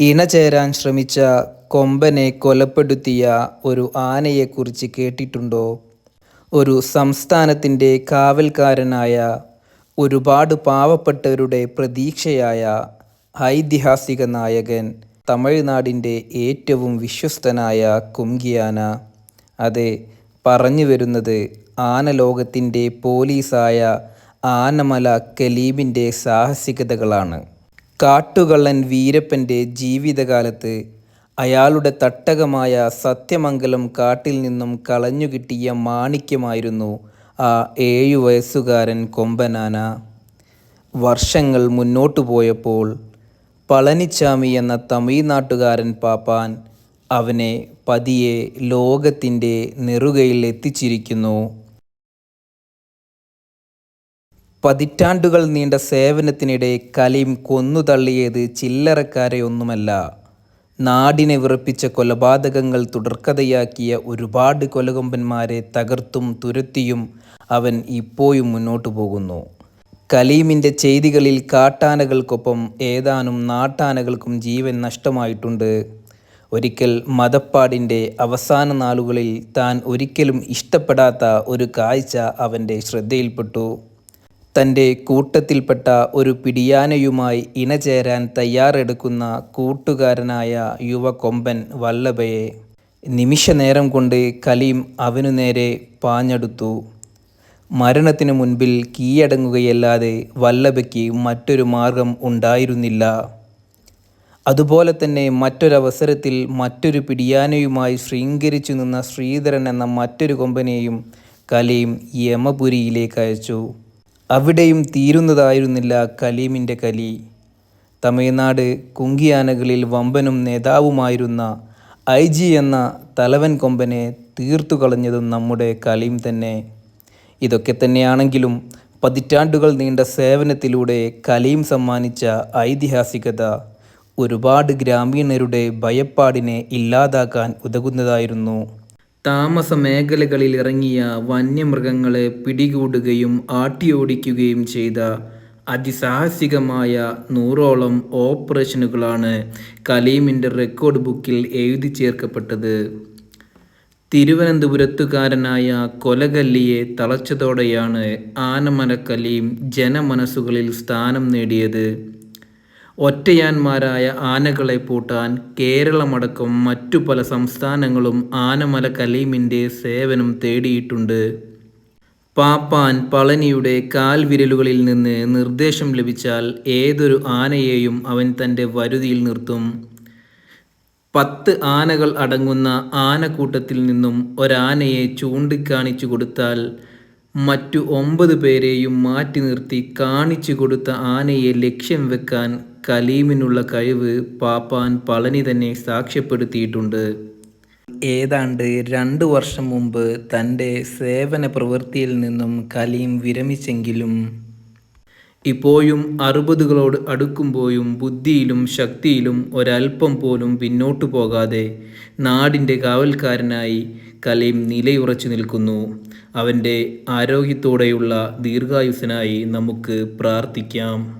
ഇണചേരാൻ ശ്രമിച്ച കൊമ്പനെ കൊലപ്പെടുത്തിയ ഒരു ആനയെക്കുറിച്ച് കേട്ടിട്ടുണ്ടോ? ഒരു സംസ്ഥാനത്തിന്റെ കാവൽക്കാരനായ ഒരുപാട് പാവപ്പെട്ടവരുടെ പ്രതീക്ഷയായ ഐതിഹാസിക നായകൻ തമിഴ്നാടിന്റെ ഏറ്റവും വിശ്വസ്തനായ കുംഗിയാന അതെ പറഞ്ഞു വരുന്നത് ആനലോകത്തിന്റെ പോലീസായ ആനമല കലീബിന്റെ സാഹസികതകളാണ്. കാട്ടുകള്ളൻ വീരപ്പന്റെ ജീവിതകാലത്ത് അയാളുടെ തട്ടകമായ സത്യമംഗലം കാട്ടിൽ നിന്നും കളഞ്ഞുകിട്ടിയ മാണിക്യമായിരുന്നു ആ ഏഴു വയസ്സുകാരൻ കൊമ്പനാന. വർഷങ്ങൾ മുന്നോട്ടു പോയപ്പോൾ പളനിച്ചാമി എന്ന തമിഴ്നാട്ടുകാരൻ പാപ്പാൻ അവനെ പതിയെ ലോകത്തിന്റെ നെറുകയിൽ എത്തിച്ചിരിക്കുന്നു. പതിറ്റാണ്ടുകൾ നീണ്ട സേവനത്തിനിടെ കലീം കൊന്നുതള്ളിയത് ചില്ലറക്കാരെയൊന്നുമല്ല നാടിനെ വിറപ്പിച്ച കൊലപാതകങ്ങൾ തുടർക്കഥയാക്കിയ ഒരുപാട് കൊലകൊമ്പന്മാരെ തകർത്തും തുരത്തിയും അവൻ ഇപ്പോഴും മുന്നോട്ടു പോകുന്നു. കലീമിന്റെ ചെയ്തികളിൽ കാട്ടാനകൾക്കൊപ്പം ഏതാനും നാട്ടാനകൾക്കും ജീവൻ നഷ്ടമായിട്ടുണ്ട്. ഒരിക്കൽ മതപ്പാടിന്റെ അവസാന നാളുകളിൽ താൻ ഒരിക്കലും ഇഷ്ടപ്പെടാത്ത ഒരു കാഴ്ച അവന്റെ ശ്രദ്ധയിൽപ്പെട്ടു. തന്റെ കൂട്ടത്തിൽപ്പെട്ട ഒരു പിടിയാനയുമായി ഇണചേരാൻ തയ്യാറെടുക്കുന്ന കൂട്ടുകാരനായ യുവകൊമ്പൻ വല്ലഭയെ നിമിഷനേരം കൊണ്ട് കലീം അവനു നേരെ പാഞ്ഞെടുത്തു. മരണത്തിനു മുൻപിൽ കീഴടങ്ങുകയല്ലാതെ വല്ലഭയ്ക്ക് മറ്റൊരു മാർഗം ഉണ്ടായിരുന്നില്ല. അതുപോലെ തന്നെ മറ്റൊരവസരത്തിൽ മറ്റൊരു പിടിയാനയുമായി ശൃംഗരിച്ചു നിന്ന ശ്രീധരൻ എന്ന മറ്റൊരു കൊമ്പനെയും കലീം യമപുരിയിലേക്ക് അയച്ചു. അവിടെയും തീരുന്നതായിരുന്നില്ല കലീമിന്റെ കലി. തമിഴ്നാട് കുങ്കിയാനകളിൽ വമ്പനും നേതാവുമായിരുന്ന ഐ ജി എന്ന തലവൻ കൊമ്പനെ തീർത്തു കളഞ്ഞതും നമ്മുടെ കലീം തന്നെ. ഇതൊക്കെ തന്നെയാണെങ്കിലും പതിറ്റാണ്ടുകൾ നീണ്ട സേവനത്തിലൂടെ കലീം സമ്മാനിച്ച ഐതിഹാസികത ഒരുപാട് ഗ്രാമീണരുടെ ഭയപ്പാടിനെ ഇല്ലാതാക്കാൻ ഉതകുന്നതായിരുന്നു. താമസ മേഖലകളിൽ ഇറങ്ങിയ വന്യമൃഗങ്ങളെ പിടികൂടുകയും ആട്ടിയോടിക്കുകയും ചെയ്ത അതിസാഹസികമായ നൂറോളം ഓപ്പറേഷനുകളാണ് കലീമിന്റെ റെക്കോർഡ് ബുക്കിൽ എഴുതി ചേർക്കപ്പെട്ടത്. തിരുവനന്തപുരത്തുകാരനായ കൊലകല്ലിയെ തളച്ചതോടെയാണ് ആനമല കലീം ജനമനസ്സുകളിൽ സ്ഥാനം നേടിയത്. ഒറ്റയാന്മാരായ ആനകളെ പൂട്ടാൻ കേരളമടക്കം മറ്റു പല സംസ്ഥാനങ്ങളും ആനമല കലീമിന്റെ സേവനം തേടിയിട്ടുണ്ട്. പാപ്പാൻ പളനിയുടെ കാൽവിരലുകളിൽ നിന്ന് നിർദ്ദേശം ലഭിച്ചാൽ ഏതൊരു ആനയെയും അവൻ തന്റെ വരുതിയിൽ നിർത്തും. പത്ത് ആനകൾ അടങ്ങുന്ന ആനക്കൂട്ടത്തിൽ നിന്നും ഒരാനയെ ചൂണ്ടിക്കാണിച്ചു കൊടുത്താൽ മറ്റു ഒമ്പത് പേരെയും മാറ്റി നിർത്തി കാണിച്ചു കൊടുത്ത ആനയെ ലക്ഷ്യം വെക്കാൻ കലീമിനുള്ള കഴിവ് പാപ്പാൻ പളനി തന്നെ സാക്ഷ്യപ്പെടുത്തിയിട്ടുണ്ട്. ഏതാണ്ട് രണ്ട് വർഷം മുമ്പ് തന്റെ സേവന പ്രവൃത്തിയിൽ നിന്നും കലീം വിരമിച്ചെങ്കിലും ഇപ്പോഴും അറുപതുകളോട് അടുക്കുമ്പോഴും ബുദ്ധിയിലും ശക്തിയിലും ഒരൽപ്പം പോലും പിന്നോട്ടു പോകാതെ നാടിന്റെ കാവൽക്കാരനായി കലീം നിലയുറച്ചു നിൽക്കുന്നു. അവന്റെ ആരോഗ്യത്തോടെയുള്ള ദീർഘായുസനായി നമുക്ക് പ്രാർത്ഥിക്കാം.